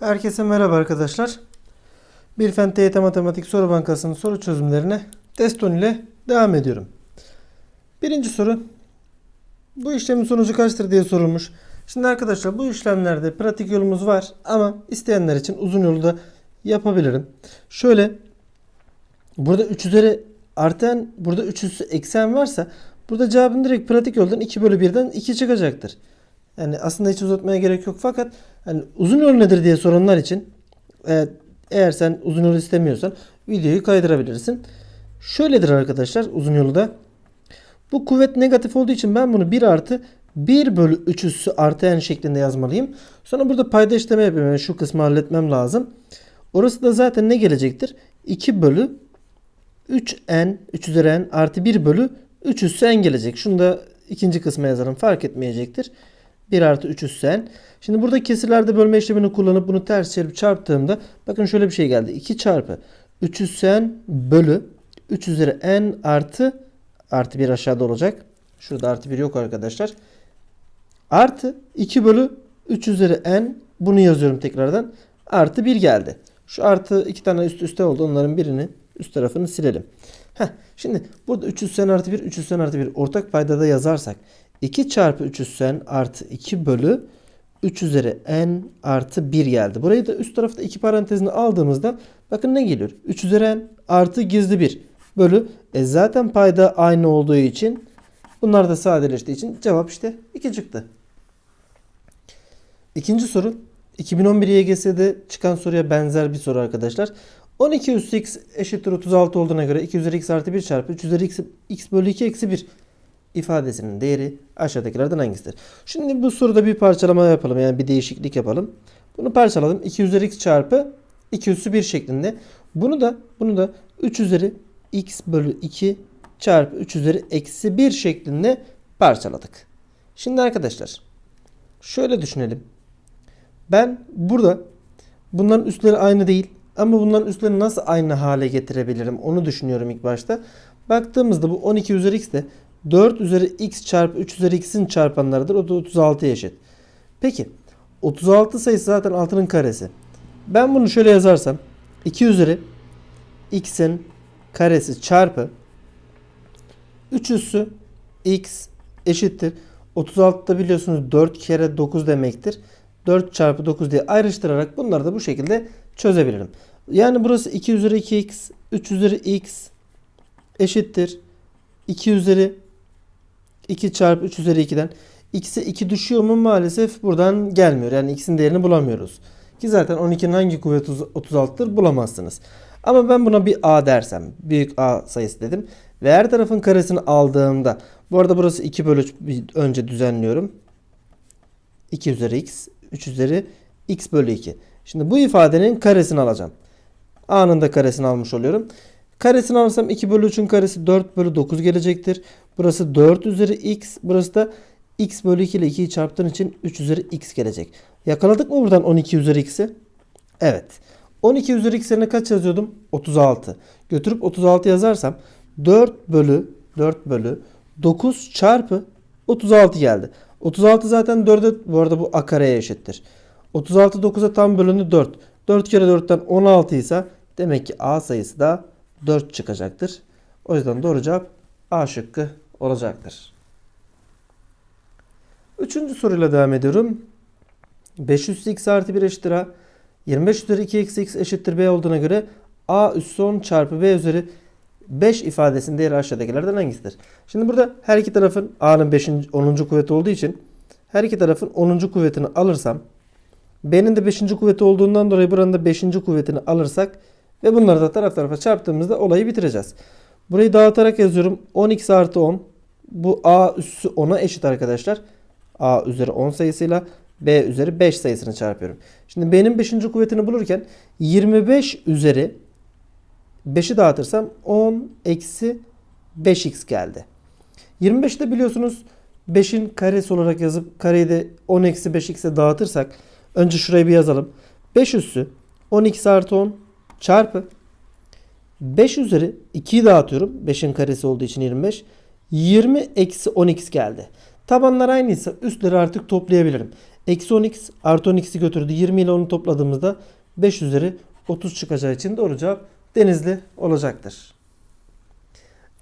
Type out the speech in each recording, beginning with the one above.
Herkese merhaba arkadaşlar. Bir Fen Matematik Soru Bankası'nın soru çözümlerine Deston ile devam ediyorum. Birinci soru. Bu işlemin sonucu kaçtır diye sorulmuş. Şimdi arkadaşlar bu işlemlerde pratik yolumuz var ama isteyenler için uzun yolu da yapabilirim. Şöyle burada 3 üzeri artan burada 3 üssü eksen varsa burada cevabın direkt pratik yoldan 2 bölü 1'den 2 çıkacaktır. Yani aslında hiç uzatmaya gerek yok fakat hani uzun yol nedir diye soranlar için e, eğer sen uzun yol istemiyorsan videoyu kaydırabilirsin. Şöyledir arkadaşlar uzun yolu da. Bu kuvvet negatif olduğu için ben bunu 1 artı 1 bölü 3 üssü artı n şeklinde yazmalıyım. Sonra burada payda işleme yapayım. Yani şu kısmı halletmem lazım. Orası da zaten ne gelecektir? 2 bölü 3n 3 üzeri n artı 1 bölü 3 üssü n gelecek. Şunu da ikinci kısma yazalım. Fark etmeyecektir. 1 artı 3 üssü n. Şimdi burada kesirlerde bölme işlemini kullanıp bunu ters çevirip çarptığımda bakın şöyle bir şey geldi. 2 çarpı 3 üssü n bölü 3 üzeri n artı artı 1 aşağıda olacak. Şurada artı 1 yok arkadaşlar. Artı 2 bölü 3 üzeri n bunu yazıyorum tekrardan. Artı 1 geldi. Şu artı iki tane üst üste oldu. Onların birini üst tarafını silelim. Heh, şimdi burada 3 üssü n artı 1 3 üssü n artı 1 ortak paydada yazarsak 2 çarpı 3 üssü n artı 2 bölü 3 üzeri n artı 1 geldi. Burayı da üst tarafta iki parantezini aldığımızda bakın ne geliyor? 3 üzeri n artı gizli 1 bölü e zaten payda aynı olduğu için bunlar da sadeleştiği için cevap işte 2 çıktı. İkinci soru 2011 YGS'de çıkan soruya benzer bir soru arkadaşlar. 12 üssü x eşittir 36 olduğuna göre 2 üzeri x artı 1 çarpı 3 üzeri x, x bölü 2 eksi 1 ifadesinin değeri aşağıdakilerden hangisidir? Şimdi bu soruda bir parçalama yapalım. Yani bir değişiklik yapalım. Bunu parçaladım. 2 üzeri x çarpı 2 üssü 1 şeklinde. Bunu da bunu da 3 üzeri x bölü 2 çarpı 3 üzeri eksi 1 şeklinde parçaladık. Şimdi arkadaşlar şöyle düşünelim. Ben burada bunların üstleri aynı değil ama bunların üstlerini nasıl aynı hale getirebilirim onu düşünüyorum ilk başta. Baktığımızda bu 12 üzeri x de 4 üzeri x çarpı 3 üzeri x'in çarpanlarıdır. O da 36 eşit. Peki 36 sayısı zaten 6'nın karesi. Ben bunu şöyle yazarsam 2 üzeri x'in karesi çarpı 3 üssü x eşittir. 36'da biliyorsunuz 4 kere 9 demektir. 4 çarpı 9 diye ayrıştırarak bunları da bu şekilde çözebilirim. Yani burası 2 üzeri 2x, 3 üzeri x eşittir. 2 üzeri 2 çarpı 3 üzeri 2'den x'e 2 düşüyor mu maalesef buradan gelmiyor. Yani x'in değerini bulamıyoruz. Ki zaten 12'nin hangi kuvveti 36'dır bulamazsınız. Ama ben buna bir a dersem büyük a sayısı dedim. Ve her tarafın karesini aldığımda bu arada burası 2 bölü önce düzenliyorum. 2 üzeri x 3 üzeri x bölü 2. Şimdi bu ifadenin karesini alacağım. A'nın da karesini almış oluyorum. Karesini alırsam 2 bölü 3'ün karesi 4 bölü 9 gelecektir. Burası 4 üzeri x. Burası da x bölü 2 ile 2'yi çarptığın için 3 üzeri x gelecek. Yakaladık mı buradan 12 üzeri x'i? Evet. 12 üzeri x yerine kaç yazıyordum? 36. Götürüp 36 yazarsam 4 bölü 4 bölü 9 çarpı 36 geldi. 36 zaten 4'e bu arada bu a kareye eşittir. 36 9'a tam bölünü 4. 4 kere 4'ten 16 ise demek ki a sayısı da 4 çıkacaktır. O yüzden doğru cevap A şıkkı olacaktır. Üçüncü soruyla devam ediyorum. 5 üssü x artı 1 eşittir a. 25 üzeri 2 eksi x eşittir b olduğuna göre a üssü 10 çarpı b üzeri 5 ifadesinin değeri aşağıdakilerden hangisidir? Şimdi burada her iki tarafın a'nın 5. 10. kuvveti olduğu için her iki tarafın 10. kuvvetini alırsam b'nin de 5. kuvveti olduğundan dolayı buranın da 5. kuvvetini alırsak ve bunları da taraf tarafa çarptığımızda olayı bitireceğiz. Burayı dağıtarak yazıyorum. 10x artı 10. Bu a üssü 10'a eşit arkadaşlar. a üzeri 10 sayısıyla b üzeri 5 sayısını çarpıyorum. Şimdi b'nin 5. kuvvetini bulurken 25 üzeri 5'i dağıtırsam 10 eksi 5x geldi. 25'i de biliyorsunuz 5'in karesi olarak yazıp kareyi de 10 eksi 5x'e dağıtırsak önce şurayı bir yazalım. 5 üssü 10x artı 10 çarpı 5 üzeri 2'yi dağıtıyorum. 5'in karesi olduğu için 25. 20 eksi 10x geldi. Tabanlar aynıysa üstleri artık toplayabilirim. Eksi 10x artı 10x'i götürdü. 20 ile onu topladığımızda 5 üzeri 30 çıkacağı için doğru cevap Denizli olacaktır.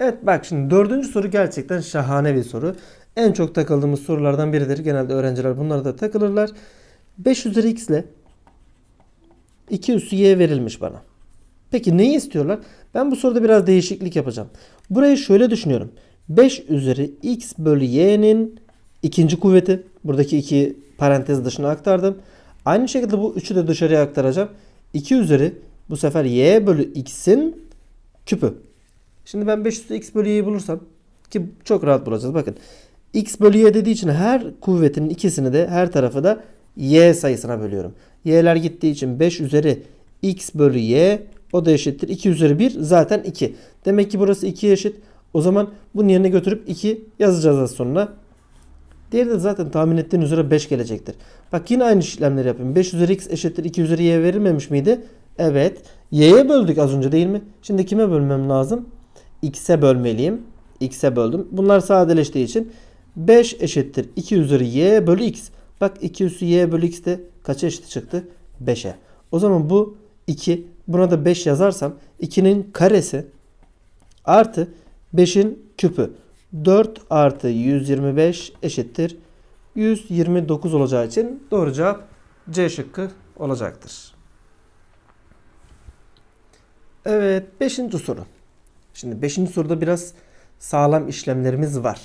Evet bak şimdi dördüncü soru gerçekten şahane bir soru. En çok takıldığımız sorulardan biridir. Genelde öğrenciler bunlara da takılırlar. 5 üzeri x ile 2 üssü y verilmiş bana. Peki neyi istiyorlar? Ben bu soruda biraz değişiklik yapacağım. Burayı şöyle düşünüyorum. 5 üzeri x bölü y'nin ikinci kuvveti. Buradaki iki parantez dışına aktardım. Aynı şekilde bu 3'ü de dışarıya aktaracağım. 2 üzeri bu sefer y bölü x'in küpü. Şimdi ben 5 üstü x bölü y'yi bulursam ki çok rahat bulacağız. Bakın x bölü y dediği için her kuvvetin ikisini de her tarafı da y sayısına bölüyorum. y'ler gittiği için 5 üzeri x bölü y o da eşittir. 2 üzeri 1 zaten 2. Demek ki burası 2'ye eşit. O zaman bunun yerine götürüp 2 yazacağız az sonra. Diğeri de zaten tahmin ettiğin üzere 5 gelecektir. Bak yine aynı işlemleri yapayım. 5 üzeri x eşittir 2 üzeri y verilmemiş miydi? Evet. Y'ye böldük az önce değil mi? Şimdi kime bölmem lazım? X'e bölmeliyim. X'e böldüm. Bunlar sadeleştiği için 5 eşittir 2 üzeri y bölü x. Bak 2 üssü y bölü x de kaça eşit çıktı? 5'e. O zaman bu 2 buna da 5 yazarsam 2'nin karesi artı 5'in küpü. 4 artı 125 eşittir 129 olacağı için doğru cevap C şıkkı olacaktır. Evet 5. soru. Şimdi 5. soruda biraz sağlam işlemlerimiz var.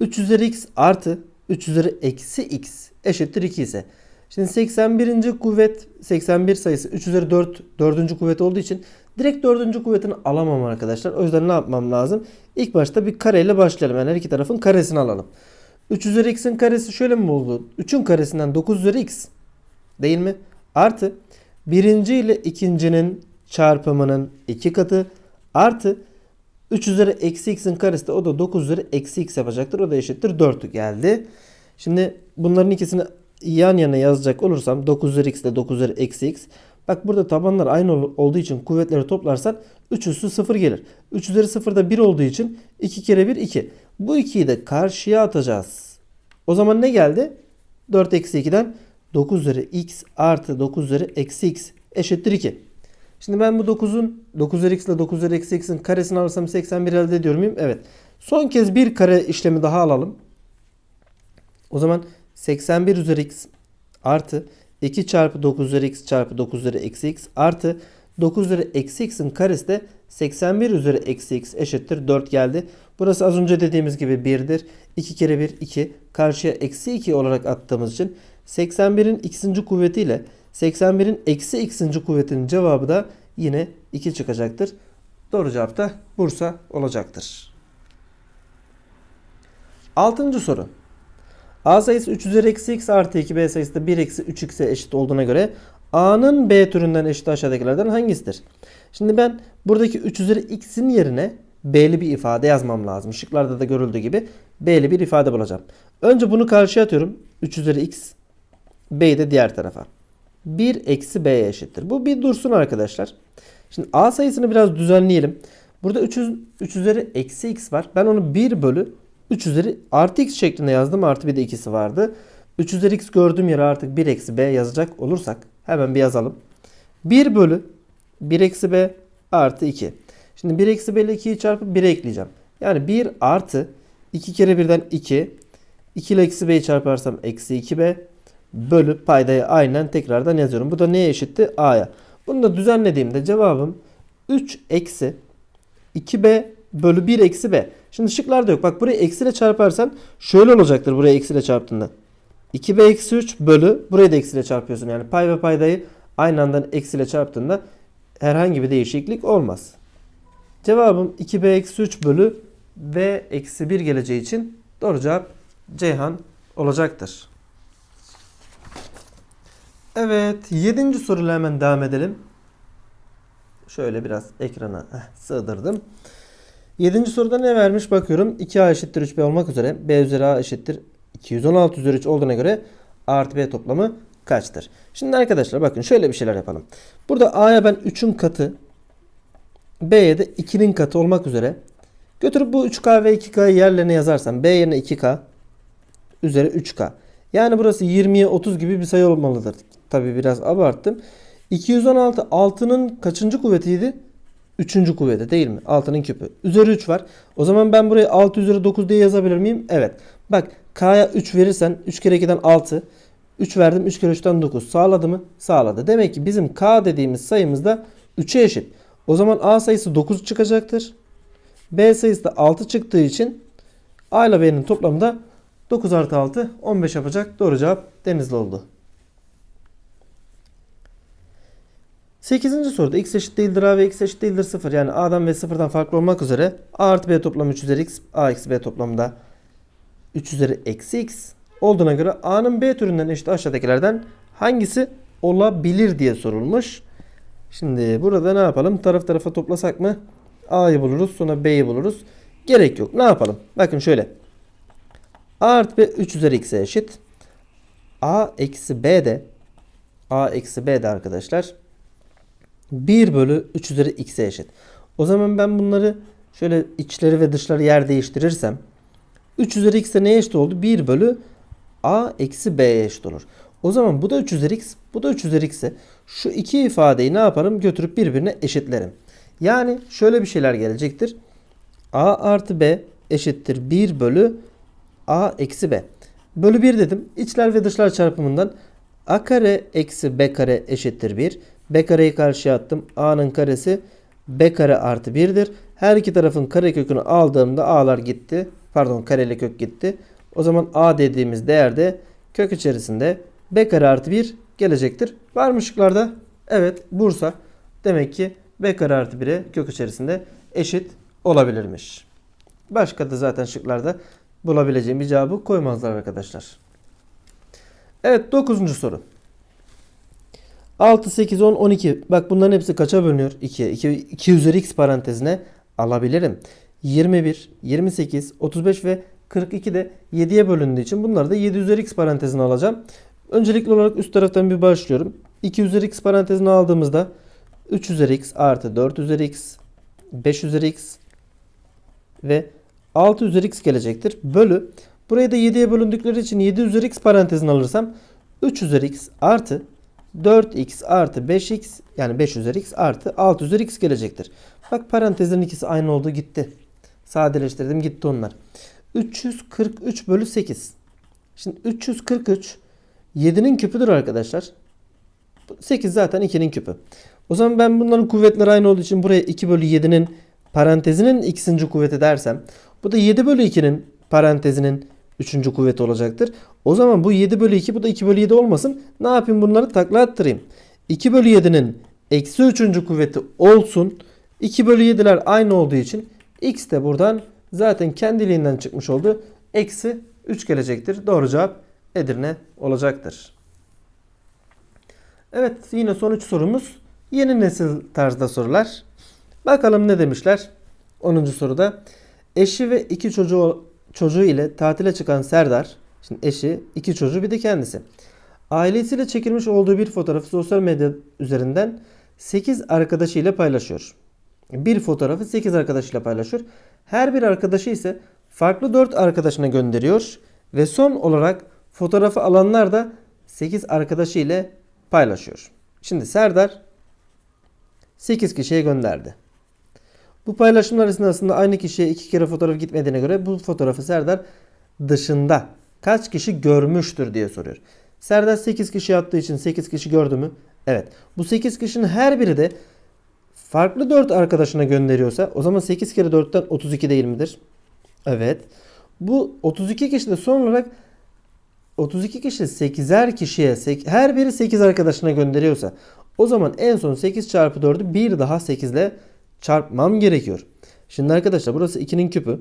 3 üzeri x artı 3 üzeri eksi x eşittir 2 ise. Şimdi 81. kuvvet 81 sayısı 3 üzeri 4 4. kuvvet olduğu için direkt 4. kuvvetini alamam arkadaşlar. O yüzden ne yapmam lazım? İlk başta bir kareyle başlayalım. Yani her iki tarafın karesini alalım. 3 üzeri x'in karesi şöyle mi oldu? 3'ün karesinden 9 üzeri x değil mi? Artı birinci ile ikincinin çarpımının iki katı artı 3 üzeri eksi x'in karesi de o da 9 üzeri eksi x yapacaktır. O da eşittir 4 geldi. Şimdi bunların ikisini yan yana yazacak olursam 9 üzeri x ile 9 üzeri eksi x. Bak burada tabanlar aynı olduğu için kuvvetleri toplarsan 3 üssü 0 gelir. 3 üzeri 0 da 1 olduğu için 2 kere 1 2. Bu 2'yi de karşıya atacağız. O zaman ne geldi? 4 eksi 2'den 9 üzeri x artı 9 üzeri eksi x eşittir 2. Şimdi ben bu 9'un 9 üzeri x ile 9 üzeri eksi x'in karesini alırsam 81 elde ediyor muyum? Evet. Son kez bir kare işlemi daha alalım. O zaman 81 üzeri x artı 2 çarpı 9 üzeri x çarpı 9 üzeri eksi x artı 9 üzeri eksi x'in karesi de 81 üzeri eksi x eşittir 4 geldi. Burası az önce dediğimiz gibi 1'dir. 2 kere 1 2 karşıya eksi 2 olarak attığımız için 81'in x'inci kuvvetiyle 81'in eksi x'inci kuvvetinin cevabı da yine 2 çıkacaktır. Doğru cevap da Bursa olacaktır. Altıncı soru. A sayısı 3 üzeri eksi x artı 2 B sayısı da 1 eksi 3x'e eşit olduğuna göre A'nın B türünden eşit aşağıdakilerden hangisidir? Şimdi ben buradaki 3 üzeri x'in yerine B'li bir ifade yazmam lazım. Şıklarda da görüldüğü gibi B'li bir ifade bulacağım. Önce bunu karşıya atıyorum. 3 üzeri x B'yi de diğer tarafa. 1 eksi B'ye eşittir. Bu bir dursun arkadaşlar. Şimdi A sayısını biraz düzenleyelim. Burada 3, 3 üzeri eksi x var. Ben onu 1 bölü 3 üzeri artı x şeklinde yazdım. Artı bir de ikisi vardı. 3 üzeri x gördüğüm yere artık 1 eksi b yazacak olursak hemen bir yazalım. 1 bölü 1 eksi b artı 2. Şimdi 1 eksi b ile 2'yi çarpıp 1'e ekleyeceğim. Yani 1 artı 2 kere 1'den 2. 2 ile eksi b'yi çarparsam eksi 2b bölü paydayı aynen tekrardan yazıyorum. Bu da neye eşitti? A'ya. Bunu da düzenlediğimde cevabım 3 eksi 2b bölü 1 eksi b. Şimdi şıklarda yok. Bak burayı eksiyle çarparsan şöyle olacaktır buraya eksiyle çarptığında. 2b eksi 3 bölü burayı da eksiyle çarpıyorsun. Yani pay ve paydayı aynı anda eksiyle çarptığında herhangi bir değişiklik olmaz. Cevabım 2b eksi 3 bölü b eksi 1 geleceği için doğru cevap Ceyhan olacaktır. Evet 7. soruyla hemen devam edelim. Şöyle biraz ekrana sığdırdım. 7. soruda ne vermiş bakıyorum. 2a eşittir 3b olmak üzere b üzeri a eşittir 216 üzeri 3 olduğuna göre a artı b toplamı kaçtır? Şimdi arkadaşlar bakın şöyle bir şeyler yapalım. Burada a'ya ben 3'ün katı b'ye de 2'nin katı olmak üzere götürüp bu 3k ve 2k'yı yerlerine yazarsam b yerine 2k üzeri 3K. Yani burası 20'ye 30 gibi bir sayı olmalıdır. Tabi biraz abarttım. 216 6'nın kaçıncı kuvvetiydi? Üçüncü kuvveti değil mi? 6'nın küpü. Üzeri 3 var. O zaman ben buraya 6 üzeri 9 diye yazabilir miyim? Evet. Bak K'ya 3 verirsen 3 kere 2'den 6. 3 verdim 3 kere 3'ten 9. Sağladı mı? Sağladı. Demek ki bizim K dediğimiz sayımız da 3'e eşit. O zaman A sayısı 9 çıkacaktır. B sayısı da 6 çıktığı için A ile B'nin toplamı da 9 artı 6 15 yapacak. Doğru cevap Denizli oldu. 8. soruda x eşit değildir a ve x eşit değildir 0. Yani a'dan ve 0'dan farklı olmak üzere a artı b toplamı 3 üzeri x, a eksi b toplamı da 3 üzeri eksi x olduğuna göre a'nın b türünden eşit aşağıdakilerden hangisi olabilir diye sorulmuş. Şimdi burada ne yapalım? Taraf tarafa toplasak mı? a'yı buluruz sonra b'yi buluruz. Gerek yok. Ne yapalım? Bakın şöyle. a artı b 3 üzeri x'e eşit. a eksi b de a eksi b de arkadaşlar 1 bölü 3 üzeri x'e eşit. O zaman ben bunları şöyle içleri ve dışları yer değiştirirsem 3 üzeri x de neye eşit oldu? 1 bölü a eksi b'ye eşit olur. O zaman bu da 3 üzeri x, bu da 3 üzeri x'e. Şu iki ifadeyi ne yaparım? Götürüp birbirine eşitlerim. Yani şöyle bir şeyler gelecektir. a artı b eşittir 1 bölü a eksi b. Bölü 1 dedim. İçler ve dışlar çarpımından a kare eksi b kare eşittir 1. B kareyi karşıya attım. A'nın karesi B kare artı 1'dir. Her iki tarafın kare kökünü aldığımda A'lar gitti. Pardon kareli kök gitti. O zaman A dediğimiz değerde kök içerisinde B kare artı 1 gelecektir. Var mı şıklarda? Evet Bursa. Demek ki B kare artı 1'e kök içerisinde eşit olabilirmiş. Başka da zaten şıklarda bulabileceğim bir cevabı koymazlar arkadaşlar. Evet 9. soru. 6, 8, 10, 12. Bak bunların hepsi kaça bölünüyor? 2'ye. 2, 2 üzeri x parantezine alabilirim. 21, 28, 35 ve 42 de 7'ye bölündüğü için bunları da 7 üzeri x parantezine alacağım. Öncelikli olarak üst taraftan bir başlıyorum. 2 üzeri x parantezine aldığımızda 3 üzeri x artı 4 üzeri x 5 üzeri x ve 6 üzeri x gelecektir. Bölü. Buraya da 7'ye bölündükleri için 7 üzeri x parantezine alırsam 3 üzeri x artı 4x artı 5x yani 5 üzeri x artı 6 üzeri x gelecektir. Bak parantezlerin ikisi aynı oldu gitti. Sadeleştirdim gitti onlar. 343 bölü 8. Şimdi 343 7'nin küpüdür arkadaşlar. 8 zaten 2'nin küpü. O zaman ben bunların kuvvetleri aynı olduğu için buraya 2 bölü 7'nin parantezinin ikinci kuvveti dersem bu da 7 bölü 2'nin parantezinin Üçüncü kuvveti olacaktır. O zaman bu 7 bölü 2 bu da 2 bölü 7 olmasın. Ne yapayım bunları takla attırayım. 2 bölü 7'nin eksi üçüncü kuvveti olsun. 2 bölü 7'ler aynı olduğu için x de buradan zaten kendiliğinden çıkmış oldu. Eksi 3 gelecektir. Doğru cevap Edirne olacaktır. Evet yine son 3 sorumuz. Yeni nesil tarzda sorular. Bakalım ne demişler? 10. soruda. Eşi ve iki çocuğu çocuğu ile tatile çıkan Serdar, şimdi eşi, iki çocuğu bir de kendisi. Ailesiyle çekilmiş olduğu bir fotoğrafı sosyal medya üzerinden 8 arkadaşıyla paylaşıyor. Bir fotoğrafı 8 arkadaşıyla paylaşıyor. Her bir arkadaşı ise farklı 4 arkadaşına gönderiyor ve son olarak fotoğrafı alanlar da 8 arkadaşı ile paylaşıyor. Şimdi Serdar 8 kişiye gönderdi. Bu paylaşımlar esnasında aynı kişiye iki kere fotoğraf gitmediğine göre bu fotoğrafı Serdar dışında kaç kişi görmüştür diye soruyor. Serdar 8 kişi attığı için 8 kişi gördü mü? Evet. Bu 8 kişinin her biri de farklı 4 arkadaşına gönderiyorsa o zaman 8 kere 4'ten 32 değil midir? Evet. Bu 32 kişi de son olarak 32 kişi 8'er kişiye her biri 8 arkadaşına gönderiyorsa o zaman en son 8 çarpı 4'ü bir daha 8 ile çarpmam gerekiyor. Şimdi arkadaşlar burası 2'nin küpü.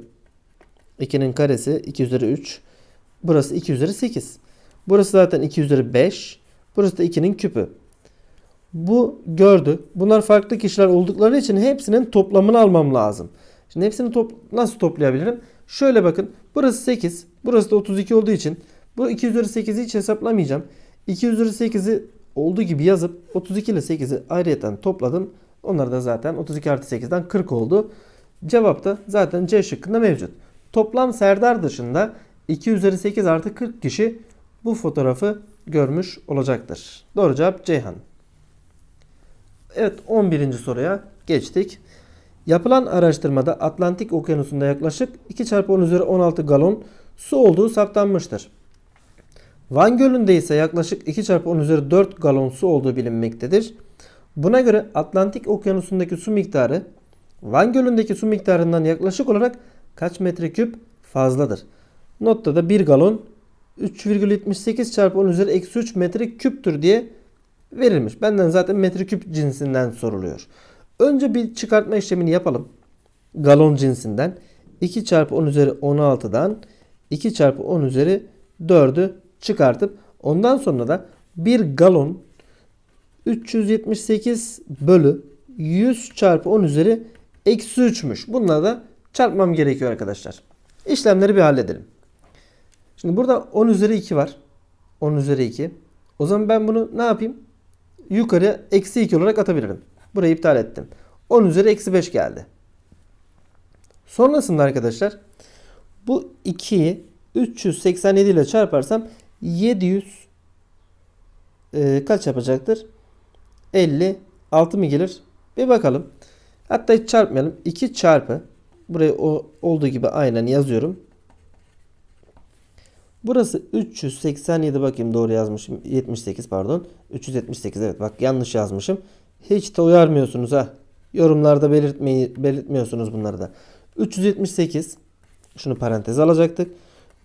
2'nin karesi 2 üzeri 3. Burası 2 üzeri 8. Burası zaten 2 üzeri 5. Burası da 2'nin küpü. Bu gördü. Bunlar farklı kişiler oldukları için hepsinin toplamını almam lazım. Şimdi hepsini top nasıl toplayabilirim? Şöyle bakın. Burası 8. Burası da 32 olduğu için bu 2 üzeri 8'i hiç hesaplamayacağım. 2 üzeri 8'i olduğu gibi yazıp 32 ile 8'i ayrıyeten topladım. Onlar da zaten 32 artı 8'den 40 oldu. Cevap da zaten C şıkkında mevcut. Toplam Serdar dışında 2 üzeri 8 artı 40 kişi bu fotoğrafı görmüş olacaktır. Doğru cevap Ceyhan. Evet 11. soruya geçtik. Yapılan araştırmada Atlantik Okyanusu'nda yaklaşık 2 çarpı 10 üzeri 16 galon su olduğu saptanmıştır. Van Gölü'nde ise yaklaşık 2 çarpı 10 üzeri 4 galon su olduğu bilinmektedir. Buna göre Atlantik Okyanusu'ndaki su miktarı Van Gölü'ndeki su miktarından yaklaşık olarak kaç metreküp fazladır? Notta da 1 galon 3,78 çarpı 10 üzeri eksi 3 metre küptür diye verilmiş. Benden zaten metreküp cinsinden soruluyor. Önce bir çıkartma işlemini yapalım. Galon cinsinden 2 çarpı 10 üzeri 16'dan 2 çarpı 10 üzeri 4'ü çıkartıp ondan sonra da 1 galon 378 bölü 100 çarpı 10 üzeri eksi 3'müş. Bunları da çarpmam gerekiyor arkadaşlar. İşlemleri bir halledelim. Şimdi burada 10 üzeri 2 var. 10 üzeri 2. O zaman ben bunu ne yapayım? Yukarıya eksi 2 olarak atabilirim. Burayı iptal ettim. 10 üzeri eksi 5 geldi. Sonrasında arkadaşlar bu 2'yi 387 ile çarparsam 700 e, kaç yapacaktır? 56 mı gelir? Bir bakalım. Hatta hiç çarpmayalım. 2 çarpı buraya o olduğu gibi aynen yazıyorum. Burası 387 bakayım doğru yazmışım. 78 pardon. 378 evet bak yanlış yazmışım. Hiç de uyarmıyorsunuz ha. Yorumlarda belirtmeyi belirtmiyorsunuz bunları da. 378 şunu paranteze alacaktık.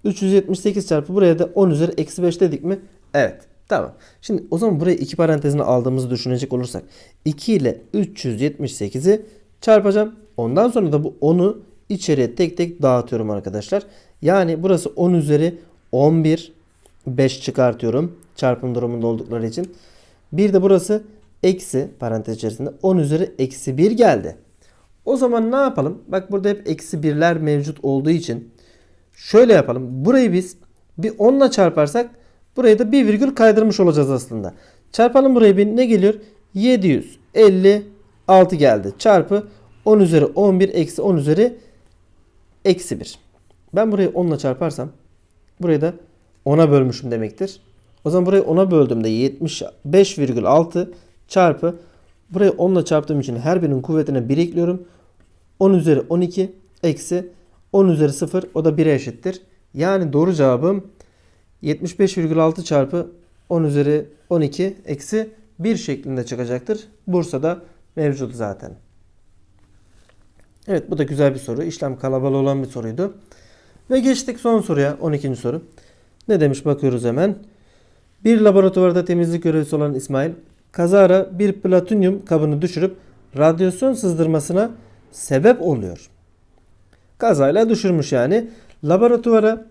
378 çarpı buraya da 10 üzeri eksi 5 dedik mi? Evet. Tamam. Şimdi o zaman buraya iki parantezini aldığımızı düşünecek olursak 2 ile 378'i çarpacağım. Ondan sonra da bu 10'u içeriye tek tek dağıtıyorum arkadaşlar. Yani burası 10 üzeri 11 5 çıkartıyorum. Çarpım durumunda oldukları için. Bir de burası eksi parantez içerisinde 10 üzeri eksi 1 geldi. O zaman ne yapalım? Bak burada hep eksi birler mevcut olduğu için şöyle yapalım. Burayı biz bir 10 ile çarparsak burayı da bir virgül kaydırmış olacağız aslında. Çarpalım burayı bir ne geliyor? 756 geldi. Çarpı 10 üzeri 11 eksi 10 üzeri eksi 1. Ben burayı 10 ile çarparsam burayı da 10'a bölmüşüm demektir. O zaman burayı 10'a böldüğümde 75,6 çarpı burayı 10 ile çarptığım için her birinin kuvvetine 1 ekliyorum. 10 üzeri 12 eksi 10 üzeri 0 o da 1'e eşittir. Yani doğru cevabım 75,6 çarpı 10 üzeri 12 eksi 1 şeklinde çıkacaktır. Bursa'da mevcut zaten. Evet bu da güzel bir soru. İşlem kalabalığı olan bir soruydu. Ve geçtik son soruya 12. soru. Ne demiş bakıyoruz hemen. Bir laboratuvarda temizlik görevlisi olan İsmail kazara bir platinyum kabını düşürüp radyasyon sızdırmasına sebep oluyor. Kazayla düşürmüş yani. Laboratuvara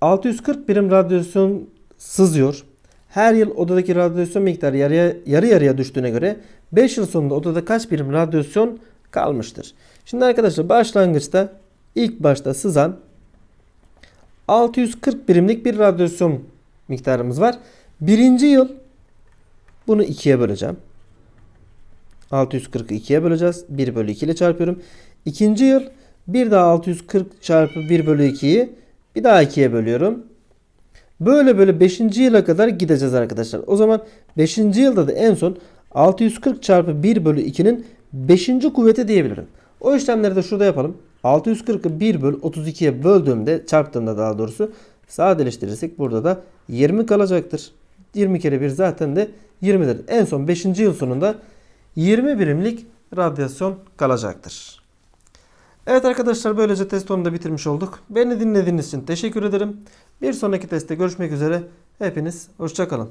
640 birim radyasyon sızıyor. Her yıl odadaki radyasyon miktarı yarıya, yarı yarıya düştüğüne göre 5 yıl sonunda odada kaç birim radyasyon kalmıştır? Şimdi arkadaşlar başlangıçta ilk başta sızan 640 birimlik bir radyasyon miktarımız var. Birinci yıl bunu ikiye böleceğim. 640'ı ikiye böleceğiz. 1 bölü 2 ile çarpıyorum. İkinci yıl bir daha 640 çarpı 1 bölü 2'yi bir daha 2'ye bölüyorum. Böyle böyle 5. yıla kadar gideceğiz arkadaşlar. O zaman 5. yılda da en son 640 çarpı 1 bölü 2'nin 5. kuvveti diyebilirim. O işlemleri de şurada yapalım. 640'ı 1 bölü 32'ye böldüğümde çarptığımda daha doğrusu sadeleştirirsek burada da 20 kalacaktır. 20 kere 1 zaten de 20'dir. En son 5. yıl sonunda 20 birimlik radyasyon kalacaktır. Evet arkadaşlar böylece test onu da bitirmiş olduk. Beni dinlediğiniz için teşekkür ederim. Bir sonraki testte görüşmek üzere. Hepiniz hoşçakalın.